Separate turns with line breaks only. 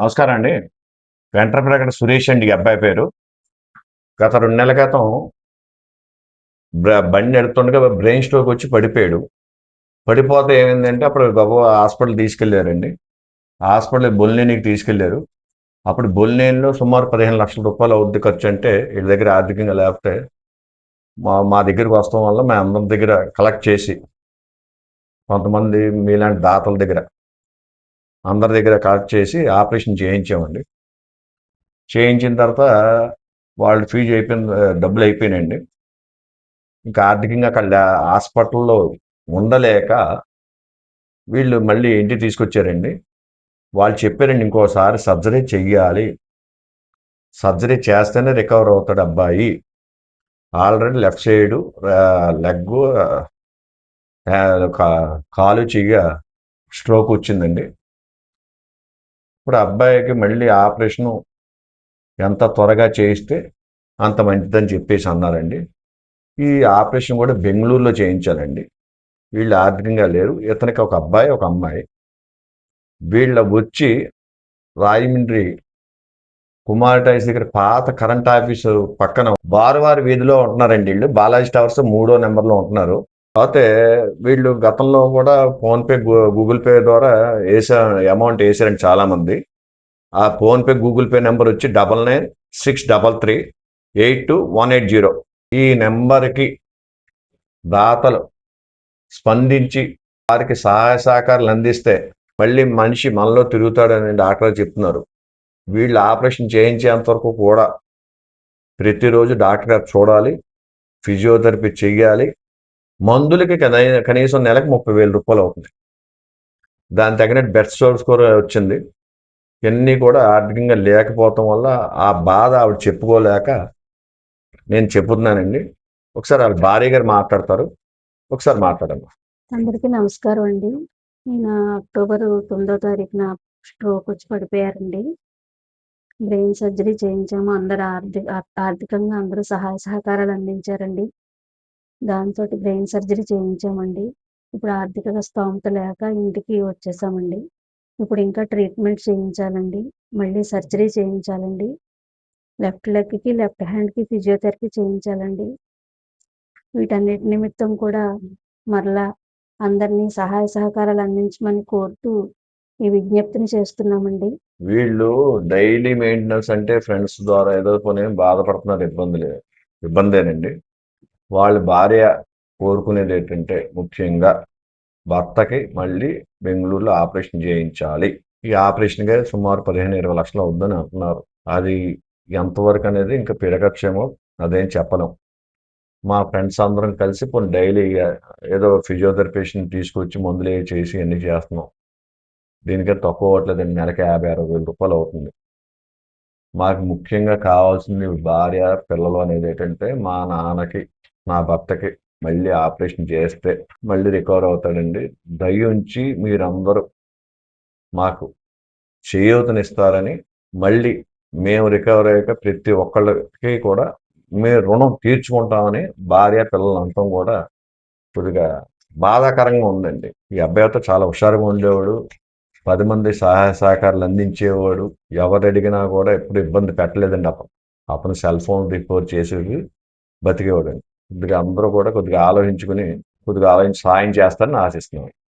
నమస్కారం అండి. వెంట్రప్రగడ సురేష్ అండి ఈ అబ్బాయి పేరు. గత రెండు నెలల క్రితం బ్ర- బండి నడుతుండగా బ్రెయిన్ స్ట్రోక్ వచ్చి పడిపోయాడు. పడిపోతే ఏమైందంటే అప్పుడు బాబు హాస్పిటల్ తీసుకెళ్ళారండి. హాస్పిటల్ బొల్నేనికి తీసుకెళ్ళారు. అప్పుడు బొల్నేనిలో సుమారు పదిహేను లక్షల రూపాయలు అవుద్ది ఖర్చు అంటే వీళ్ళ దగ్గర ఆర్థికంగా లేకపోతే మా మా దగ్గరికి వస్తాం వల్ల మేము అందరి దగ్గర కలెక్ట్ చేసి కొంతమంది మీలాంటి దాతల దగ్గర అందరి దగ్గర కలెక్ట్ చేసి ఆపరేషన్ చేయించామండి. చేయించిన తర్వాత వాళ్ళు ఫీజు అయిపోయిన డబ్బులు అయిపోయినాయండి. ఇంకా ఆర్థికంగా అక్కడ హాస్పిటల్లో ఉండలేక వీళ్ళు మళ్ళీ ఇంటికి తీసుకొచ్చారండి. వాళ్ళు చెప్పారండి ఇంకోసారి సర్జరీ చెయ్యాలి. సర్జరీ చేస్తేనే రికవర్ అవుతాడు అబ్బాయి. ఆల్రెడీ లెఫ్ట్ సైడ్ లెగ్ కాలు చెయ్య స్ట్రోక్ వచ్చిందండి. ఇప్పుడు అబ్బాయికి మళ్ళీ ఆపరేషను ఎంత త్వరగా చేయిస్తే అంత మంచిదని చెప్పేసి అన్నారండి. ఈ ఆపరేషన్ కూడా బెంగళూరులో చేయించాలండి. వీళ్ళు ఆర్థికంగా లేరు. ఇతనికి ఒక అబ్బాయి ఒక అమ్మాయి. వీళ్ళ వచ్చి రాజమండ్రి కుమార్ టైస్ దగ్గర పాత కరెంట్ ఆఫీసు పక్కన వారి వీధిలో ఉంటున్నారండి వీళ్ళు. బాలాజీ టవర్స్ మూడో నెంబర్లో ఉంటున్నారు. అయితే వీళ్ళు గతంలో కూడా ఫోన్పే గూగుల్ పే ద్వారా వేసా అమౌంట్ వేసారండి చాలామంది. ఆ ఫోన్పే గూగుల్ పే నెంబర్ వచ్చి double nine six double three eight two one eight zero. ఈ నెంబర్కి దాతలు స్పందించి వారికి సహాయ సహకారాలు అందిస్తే మళ్ళీ మనిషి మనలో తిరుగుతాడని డాక్టర్ చెప్తున్నారు. వీళ్ళు ఆపరేషన్ చేయించేంతవరకు కూడా ప్రతిరోజు డాక్టర్ గారు చూడాలి ఫిజియోథెరపీ చేయాలి మందులకి కనీసం నెలకు ముప్పై వేల రూపాయలు అవుతుంది దాని తగినట్టు బెడ్ స్టోర్ స్కోర్ వచ్చింది. ఇవన్నీ కూడా ఆర్థికంగా లేకపోవటం వల్ల ఆ బాధ ఆవిడ చెప్పుకోలేక నేను చెప్పుతున్నానండి. ఒకసారి వాళ్ళ భార్య గారు మాట్లాడతారు. ఒకసారి మాట్లాడమ్మా.
అందరికీ నమస్కారం అండి. నేను అక్టోబర్ తొమ్మిదో తారీఖున స్ట్రోక్ వచ్చి పడిపోయారండి. బ్రెయిన్ సర్జరీ చేయించాము. అందరు ఆర్థిక ఆర్థికంగా అందరూ సహాయ సహకారాలు అందించారండి. దాంతో బ్రెయిన్ సర్జరీ చేయించామండి. ఇప్పుడు ఆర్థిక స్తోమత లేక ఇంటికి వచ్చేసామండి. ఇప్పుడు ఇంకా ట్రీట్మెంట్ చేయించాలండి. మళ్ళీ సర్జరీ చేయించాలండి. లెఫ్ట్ లెగ్కి లెఫ్ట్ హ్యాండ్కి ఫిజియోథెరపీ చేయించాలండి. వీటన్నిటి నిమిత్తం కూడా మరలా అందరినీ సహాయ సహకారాలు అందించమని కోరుతూ ఈ విజ్ఞప్తిని చేస్తున్నామండి.
వీళ్ళు డైలీ మెయింటెనెన్స్ అంటే ఫ్రెండ్స్ ద్వారా ఏదో పోనీ బాధపడుతున్నారు ఇబ్బంది లేదు ఇబ్బందేనండి. వాళ్ళ భార్య కోరుకునేది ఏంటంటే ముఖ్యంగా భర్తకి మళ్ళీ బెంగళూరులో ఆపరేషన్ చేయించాలి. ఈ ఆపరేషన్గా సుమారు పదిహేను ఇరవై లక్షలు అవుద్దని అంటున్నారు. అది ఎంతవరకు అనేది ఇంకా పెరగచ్చేమో అదేం చెప్పలేం. మా ఫ్రెండ్స్ అందరం కలిసి కొన్ని డైలీ ఏదో ఫిజియోథెరపిస్ట్ని తీసుకొచ్చి మందులు చేసి అన్నీ చేస్తున్నాం. దీనికైతే తక్కువ అవ్వట్లేదండి. నెలకి యాభై అరవై వేల రూపాయలు అవుతుంది. మాకు ముఖ్యంగా కావాల్సింది భార్య పిల్లలు అనేది ఏంటంటే మా నాన్నకి నా భర్తకి మళ్ళీ ఆపరేషన్ చేస్తే మళ్ళీ రికవర్ అవుతాడండి. దయ ఉంచి మీరందరూ మాకు చేయూతనిస్తారని మళ్ళీ మేము రికవర్ అయ్యాక ప్రతి ఒక్కళ్ళకి కూడా మేము రుణం తీర్చుకుంటామని భార్య పిల్లలు అంటాం కూడా కొద్దిగా బాధాకరంగా ఉందండి. ఈ అబ్బాయితో చాలా హుషారుగా ఉండేవాడు. పది మంది సహాయ సహకారాలు అందించేవాడు. ఎవరు అడిగినా కూడా ఎప్పుడు ఇబ్బంది పెట్టలేదండి అతను. అతను సెల్ ఫోన్ రిపోర్ట్ చేసేది బతికేవాడండి. కొద్దిగా అందరూ కూడా కొద్దిగా ఆలోచించుకుని కొద్దిగా ఆలోచించి సాయం చేస్తారని ఆశిస్తున్నాం